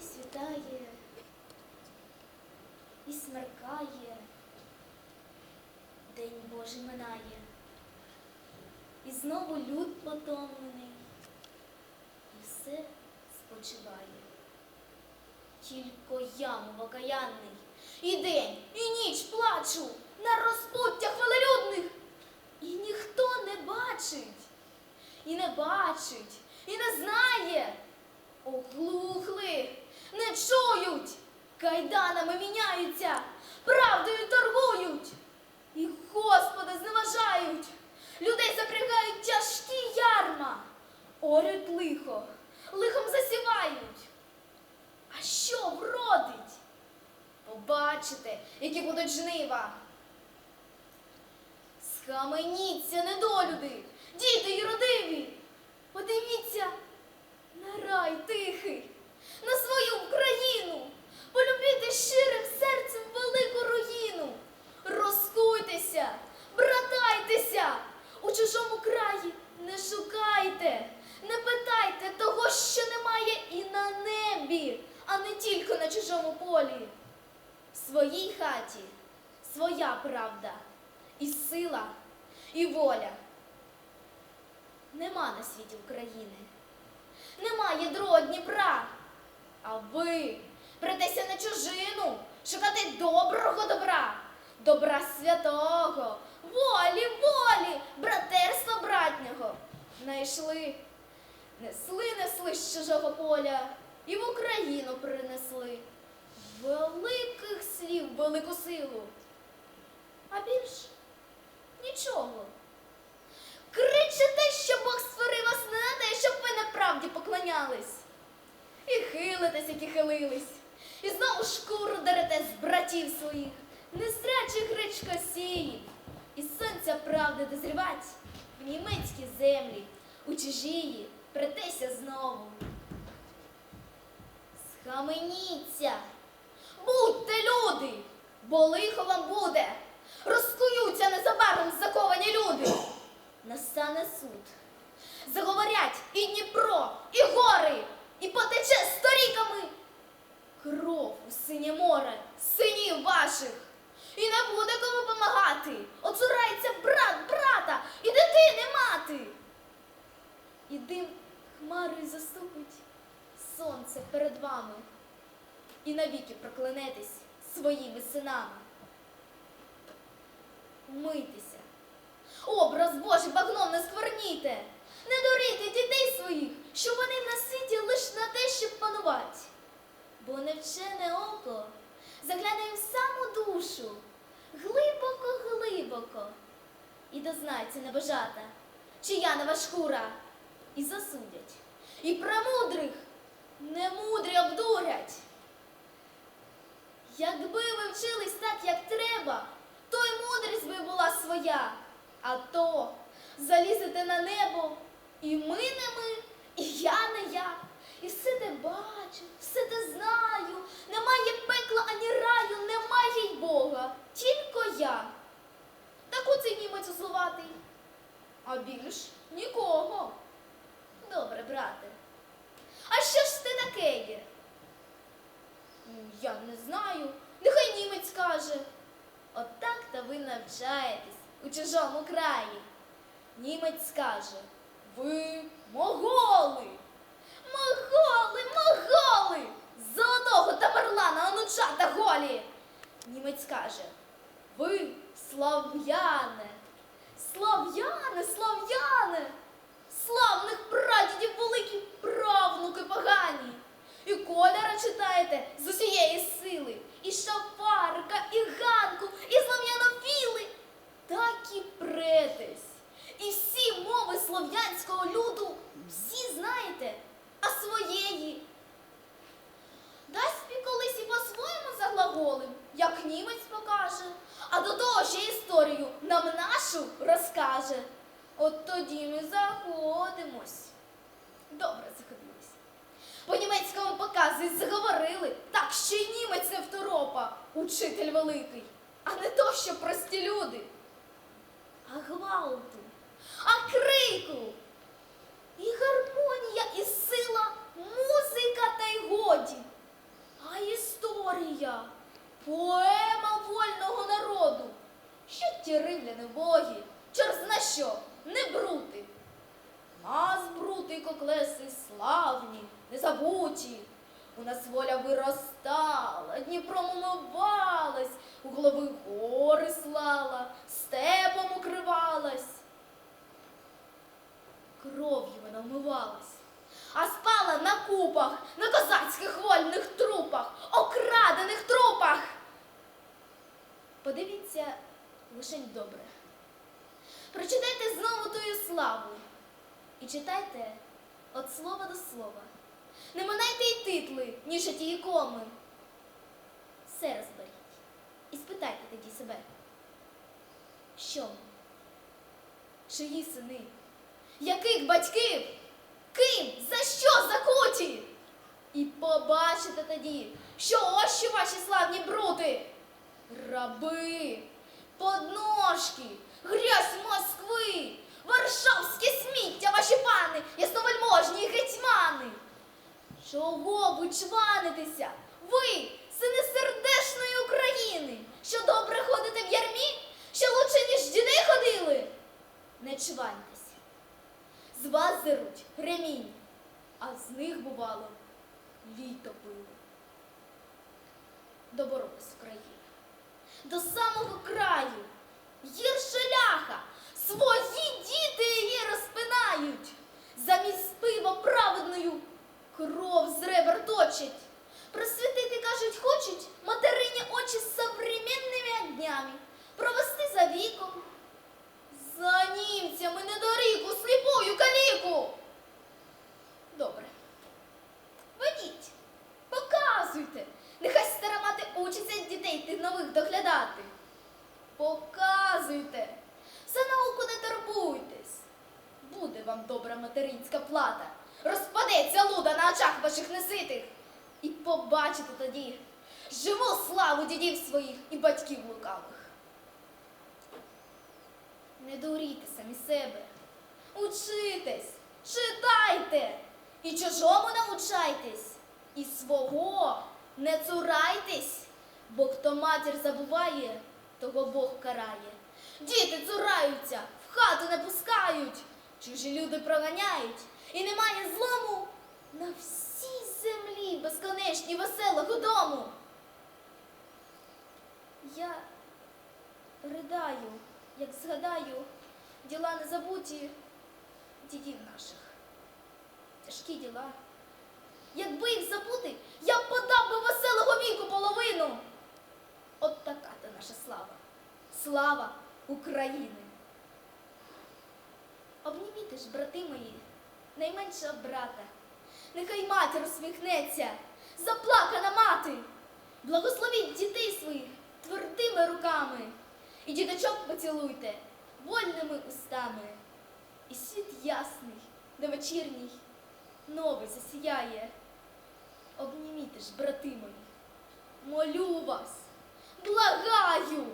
І світає, і смеркає, День Божий минає, і знову люд потомлений, і все спочиває. Тільки я, мов окаянний, і день, і ніч плачу на розпуттях велелюдних, і ніхто не бачить, і не бачить, і не знає. Оглухли, кайданами міняються, правдою торгують, і Господа зневажають, людей запрягають тяжкі ярма, орють лихо, лихом засівають. А що вродить? Побачите, які будуть жнива. Схаменіться, недолюди, діти й родиві. Подивіться на рай тихий. Щирим серцем велику руїну. Розкуйтеся, братайтеся, у чужому краї не шукайте, не питайте того, що немає і на небі, а не тільки на чужому полі. В своїй хаті своя правда, і сила, і воля. Нема на світі України, немає другого Дніпра. А ви притеся на чужину, шукати доброго добра, добра святого, волі, волі, братерства братнього. Найшли, несли, несли з чужого поля і в Україну принесли великих слів, велику силу. А більш нічого. Кричите, що Бог створив вас не на те, щоб ви неправді поклонялись. І хилитесь, як і хилились, і знову шкуру дерете з братів своїх, незрячих гречка сіїть, і сонця правди дозрівать в німецькі землі, у чужії притеся знову. Схаменіться, будьте люди, бо лихо вам буде. Розкуються незабаром заковані люди. Настане суд. Заговорять і Дніпро, і гори, і потече сторіками. Кров у море, синів ваших. І не буде кому помагати. Оцурається брат брата і дитини мати. І дим хмарою заступить сонце перед вами. І навіки проклянетесь своїми синами. Умийтеся. Образ Божий багном не скверніте. Не дурійте дітей своїх, що вони на світі лиш на те, і небожата, чия нова шкура, і засудять. І премудрих немудрі обдурять. Якби ви вчились так, як треба, то й мудрість би була своя. А то залізете на небо, і ми не ми, і я не я. І все те бачу, все те знаю. Немає пекла ані раю, немає й Бога, тільки я. Так оцей німець условатий. А більш нікого. Добре, брате. А що ж ти таке є? «М, Я не знаю. Нехай німець каже. Отак то ви навчаєтесь у чужому краї. Німець скаже, ви моголи. Моголи, моголи! Золотого Тамерлана онучата голі. Німець каже, ви слав'яне, слав'яне, слав'яне, славних прадідів великі правнуки погані. І кольора читаєте з усієї сили, і шафарика, і ганку, і слав'янофіли. Так і претесь. І всі мови слов'янського люду всі знаєте, а своєї. Дасть бі колись і по-своєму заглаголим, як німець покаже, а до того ще історію нам нашу розкаже. От тоді ми заходимось. Добре заходились. По німецькому показу й заговорили, так що й німець не второпа, учитель великий, а не то, що прості люди а гвалту, а крику. І гармонія, і сила, музика та й годі, а історія, поема вольного народу. Що ті римляни боги, чорзна що, не брути. Нас брути коклеси славні, незабуті. У нас воля виростала, Дніпром умивалась, у голови гори слала, степом укривалась. Кров'ю вона вмивалась, а спала на купах, на козацьких вольних трупах, окрадених трупах. Подивіться лишень добре. Прочитайте знову тую славу і читайте від слова до слова. Не минайте й титли, ніж ті коми. Все розберіть і спитайте тоді себе, що ми? Чиї сини? Яких батьків? Ким? За що закуті? І побачите тоді, що ось що ваші славні брути. Раби, подножки, грязь Москви, Варшавське сміття, ваші пани, ясновельможні гетьмани. Чого ви чванитеся? Ви, сини сердешної України, що добре ходите в ярмі, що лучше, ніж діди ходили? Не чваньтеся. З вас зеруть ремінь, а з них, бувало, літо пили. Доборолась Україна. До самого краю, гірше ляха, свої діти її розпинають. Замість пива праведною кров з ребер точить. Просвітити, кажуть, хочуть материні очі з современними огнями, провести за віком. За німцями недоріку, сліпую каліку. Добре. Ведіть, показуйте. Нехай стара мати учиться дітей тих нових доглядати. Показуйте. За науку не турбуйтесь. Буде вам добра материнська плата. Розпадеться луда на очах ваших неситих. І побачите тоді живу славу дідів своїх і батьків лукавих. Не дурійте самі себе. Учитесь, читайте і чужому научайтесь, і свого не цурайтесь, бо хто матір забуває, того Бог карає. Діти цураються, в хату не пускають, чужі люди проганяють, і немає злому на всій землі безконечній веселого дому. Я ридаю, як згадаю діла незабуті дідів наших. Тяжкі діла. Якби їх забути, я б подав би веселого віку половину. От така та наша слава. Слава України. Обніміте ж, брати мої, найменшого брата. Нехай матір усміхнеться, заплакана мати. Благословіть дітей своїх твердими руками. І діточок поцілуйте вольними устами. І світ ясний, де вечірній, новий засіяє. Обніміте ж, брати мої, молю вас, благаю.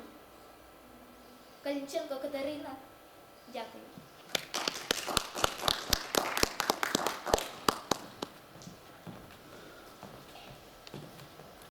Калінченко Катерина, дякую.